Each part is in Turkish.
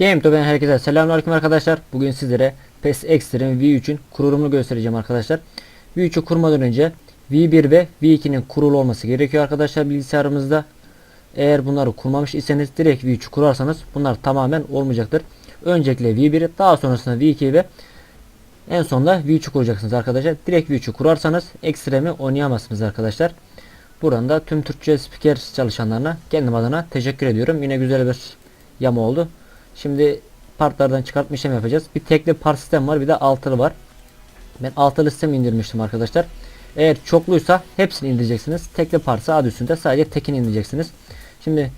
GameTobe'den herkese selamünaleyküm arkadaşlar. Bugün sizlere PES Extreme V3'ün kurulumunu göstereceğim arkadaşlar. V3'ü kurmadan önce V1 ve V2'nin kurulu olması gerekiyor arkadaşlar bilgisayarımızda. Eğer bunları kurmamış iseniz direkt V3'ü kurarsanız bunlar tamamen olmayacaktır. Öncelikle V1'i daha sonrasında V2 ve en sonunda V3'ü kuracaksınız arkadaşlar. Direkt V3'ü kurarsanız Extreme'i oynayamazsınız arkadaşlar. Buradan da tüm Türkçe spiker çalışanlarına kendim adına teşekkür ediyorum. Yine güzel bir yama oldu. Şimdi partlardan çıkartma işlemi yapacağız. Bir tekli part sistem var bir de altılı var. Ben altılı sistem indirmiştim arkadaşlar. Eğer çokluysa hepsini indireceksiniz. Tekli partsa adı üstünde sadece tekini indireceksiniz. Şimdi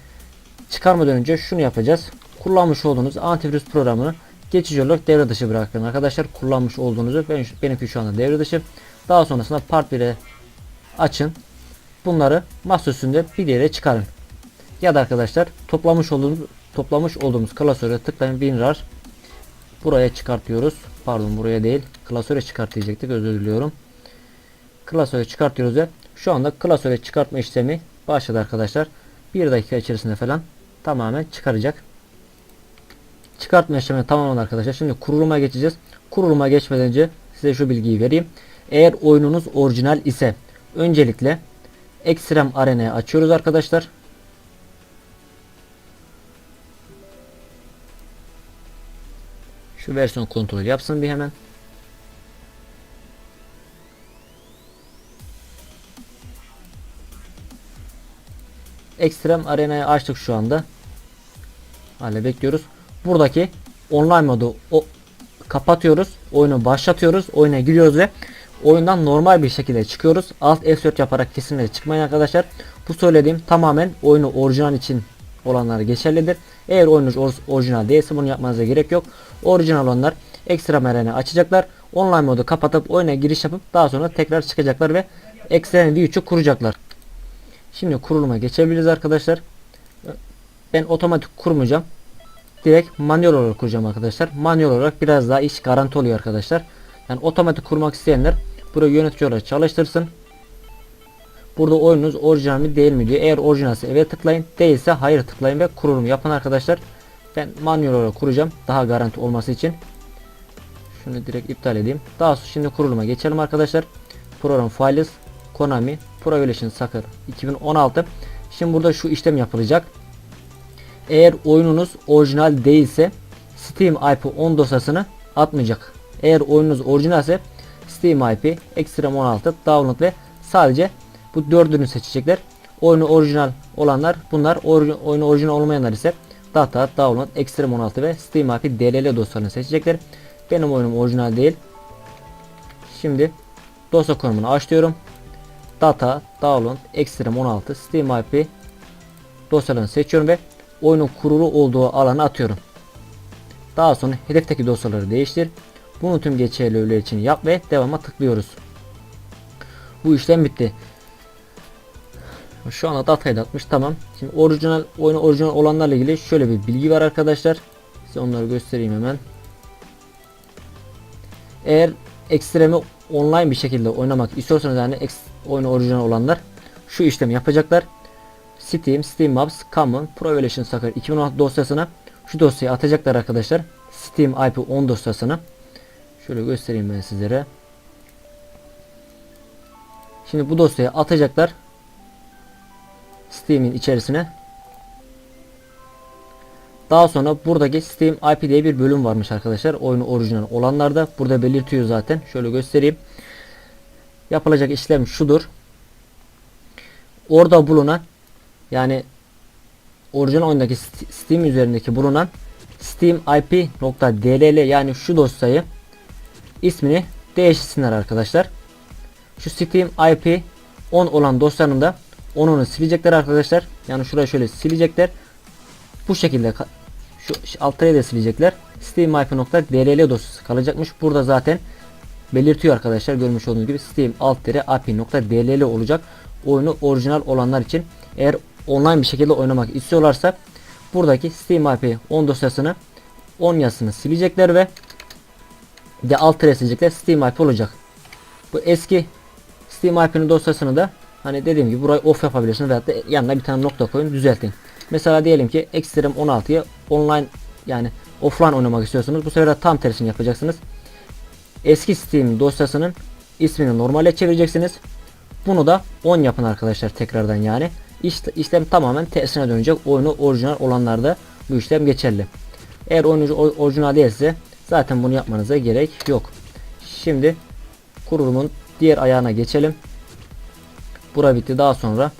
çıkarmadan önce şunu yapacağız. Kullanmış olduğunuz antivirüs programını geçici olarak devre dışı bırakın arkadaşlar. Kullanmış olduğunuzu ben, benimki şu anda devre dışı. Daha sonrasında part 1'e açın. Bunları masa üstünde bir yere çıkarın. Ya da arkadaşlar toplamış olduğumuz toplamış olduğumuz klasöre tıklayın WinRAR. Buraya çıkartıyoruz. Pardon buraya değil. Klasöre çıkart diyecektik. Özür diliyorum. Klasöre çıkartıyoruz ve şu anda klasöre çıkartma işlemi başladı arkadaşlar. Bir dakika içerisinde falan tamamen çıkaracak. Çıkartma işlemi tamamlandı arkadaşlar. Şimdi kuruluma geçeceğiz. Kuruluma geçmeden önce size şu bilgiyi vereyim. Eğer oyununuz orijinal ise öncelikle Extreme Arena'yı açıyoruz arkadaşlar. Şu versiyon kontrol yapsın bir hemen. Extreme Arena'yı açtık şu anda. Hala bekliyoruz. Buradaki online modu o kapatıyoruz. Oyunu başlatıyoruz. Oyuna giriyoruz ve oyundan normal bir şekilde çıkıyoruz. Alt F4 yaparak kesinlikle çıkmayın arkadaşlar. Bu söylediğim tamamen oyunu orijinal için olanlar geçerlidir. Eğer oyununuz or orijinal değilse bunu yapmanıza gerek yok. Orijinal olanlar ekstra mereni açacaklar. Online modu kapatıp oyuna giriş yapıp daha sonra tekrar çıkacaklar ve ekstra V3'ü kuracaklar. Şimdi kuruluma geçebiliriz arkadaşlar. Ben otomatik kurmayacağım. Direkt manuel olarak kuracağım arkadaşlar. Manuel olarak biraz daha iş garanti oluyor arkadaşlar. Yani otomatik kurmak isteyenler burayı yönetici olarak çalıştırsın. Burada oyununuz orijinal mi değil mi diyor. Eğer orijinalse evet tıklayın. Değilse hayır tıklayın ve kurulum yapın arkadaşlar. Ben manuel olarak kuracağım. Daha garanti olması için. Şunu direkt iptal edeyim. Daha sonra şimdi kuruluma geçelim arkadaşlar. Program Files Konami Pro Evolution Soccer 2016. Şimdi burada şu işlem yapılacak. Eğer oyununuz orijinal değilse Steam IP 10 dosyasını atmayacak. Eğer oyununuz orijinalse Steam IP Extreme 16 download ve sadece bu dördünü seçecekler. Oyunu orijinal olanlar bunlar or oyunu orijinal olmayanlar ise data, download, extreme 16 ve steam IP DLL dosyalarını seçecekler. Benim oyunum orijinal değil. Şimdi dosya konumunu açıyorum. Data, download, extreme 16, steam IP dosyalarını seçiyorum ve oyunun kurulu olduğu alanı atıyorum. Daha sonra hedefteki dosyaları değiştir. Bunu tüm geçerli için yap ve devama tıklıyoruz. Bu işlem bitti. Şu anda datayı da atmış tamam. Şimdi orijinal oyunu orijinal olanlarla ilgili şöyle bir bilgi var arkadaşlar. Size onları göstereyim hemen. Eğer ekstremi online bir şekilde oynamak istiyorsanız yani oyunu orijinal olanlar şu işlemi yapacaklar. Steam, Steam Maps, Common, Pro Evolution Soccer 2016 dosyasına şu dosyayı atacaklar arkadaşlar. Steam IP 10 dosyasına. Şöyle göstereyim ben sizlere. Şimdi bu dosyayı atacaklar. Steam'in içerisine. Daha sonra buradaki Steam IP diye bir bölüm varmış arkadaşlar. Oyunu orijinal olanlarda burada belirtiyor zaten. Şöyle göstereyim. Yapılacak işlem şudur. Orada bulunan yani orijinal oyundaki Steam üzerindeki bulunan Steam IP.dll yani şu dosyayı ismini değiştirsinler arkadaşlar. Şu Steam IP 10 olan dosyanın da onu silecekler arkadaşlar. Yani şurayı şöyle silecekler. Bu şekilde şu altaya da silecekler. Steam IP.dll dosyası kalacakmış. Burada zaten belirtiyor arkadaşlar. Görmüş olduğunuz gibi Steam alt IP.dll olacak. Oyunu orijinal olanlar için eğer online bir şekilde oynamak istiyorlarsa buradaki Steam IP 10 dosyasını 10 yazısını silecekler ve de alt silecekler Steam IP olacak. Bu eski Steam IP'nin dosyasını da hani dediğim gibi burayı off yapabilirsiniz veyahut da yanına bir tane nokta koyun düzeltin. Mesela diyelim ki Extreme 16'ya online yani offline oynamak istiyorsunuz. Bu sefer de tam tersini yapacaksınız. Eski Steam dosyasının ismini normale çevireceksiniz. Bunu da 10 yapın arkadaşlar tekrardan yani. İşte, işlem tamamen tersine dönecek. Oyunu orijinal olanlarda bu işlem geçerli. Eğer oyuncu orijinal değilse zaten bunu yapmanıza gerek yok. Şimdi kurulumun diğer ayağına geçelim. Bura bitti. Daha sonra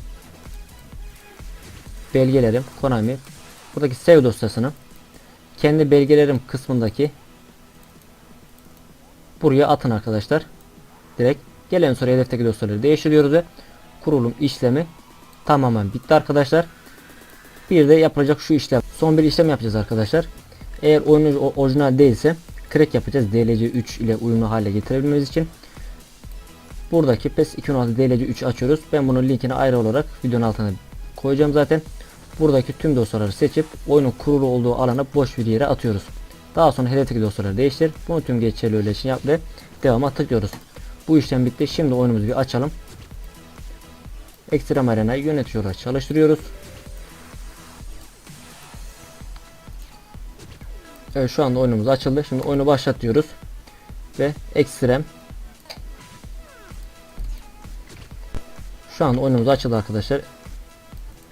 belgelerim Konami buradaki save dosyasını kendi belgelerim kısmındaki buraya atın arkadaşlar. Direkt gelen sonra hedefteki dosyaları değiştiriyoruz ve kurulum işlemi tamamen bitti arkadaşlar. Bir de yapılacak şu işlem. Son bir işlem yapacağız arkadaşlar. Eğer oyuncu o- orijinal değilse crack yapacağız. DLC 3 ile uyumlu hale getirebilmemiz için. Buradaki PES 2016 DLC 3 açıyoruz. Ben bunun linkini ayrı olarak videonun altına koyacağım zaten. Buradaki tüm dosyaları seçip oyunun kurulu olduğu alana boş bir yere atıyoruz. Daha sonra hedefteki dosyaları değiştir. Bunu tüm geçerli öyle için yap ve devama tıklıyoruz. Bu işlem bitti. Şimdi oyunumuzu bir açalım. Ekstrem Arena'yı yönetici olarak çalıştırıyoruz. Evet şu anda oyunumuz açıldı. Şimdi oyunu başlat diyoruz. Ve ekstrem Şu anda oyunumuz açıldı arkadaşlar.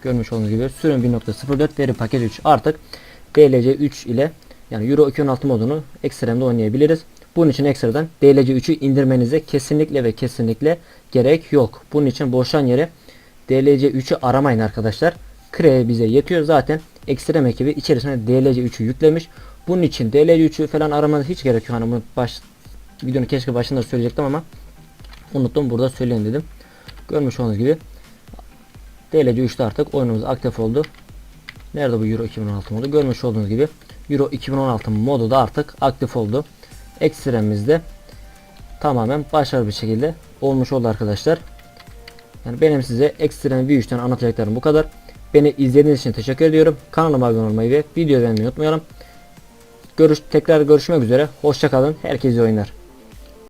Görmüş olduğunuz gibi sürüm 1.04 veri paket 3 artık DLC 3 ile yani Euro 2016 modunu ekstremde oynayabiliriz. Bunun için ekstradan DLC 3'ü indirmenize kesinlikle ve kesinlikle gerek yok. Bunun için boşan yere DLC 3'ü aramayın arkadaşlar. Kreye bize yetiyor zaten. Ekstrem ekibi içerisine DLC 3'ü yüklemiş. Bunun için DLC 3'ü falan aramanız hiç gerek yok. Hani bunu baş videonun keşke başında söyleyecektim ama unuttum burada söyleyeyim dedim. Görmüş olduğunuz gibi DLC 3'te artık oyunumuz aktif oldu. Nerede bu Euro 2016 modu? Görmüş olduğunuz gibi Euro 2016 modu da artık aktif oldu. Ekstremimizde tamamen başarılı bir şekilde olmuş oldu arkadaşlar. Yani benim size ekstrem bir işten anlatacaklarım bu kadar. Beni izlediğiniz için teşekkür ediyorum. Kanalıma abone olmayı ve video beğenmeyi unutmayalım. Görüş, tekrar görüşmek üzere. Hoşçakalın. Herkese iyi oyunlar.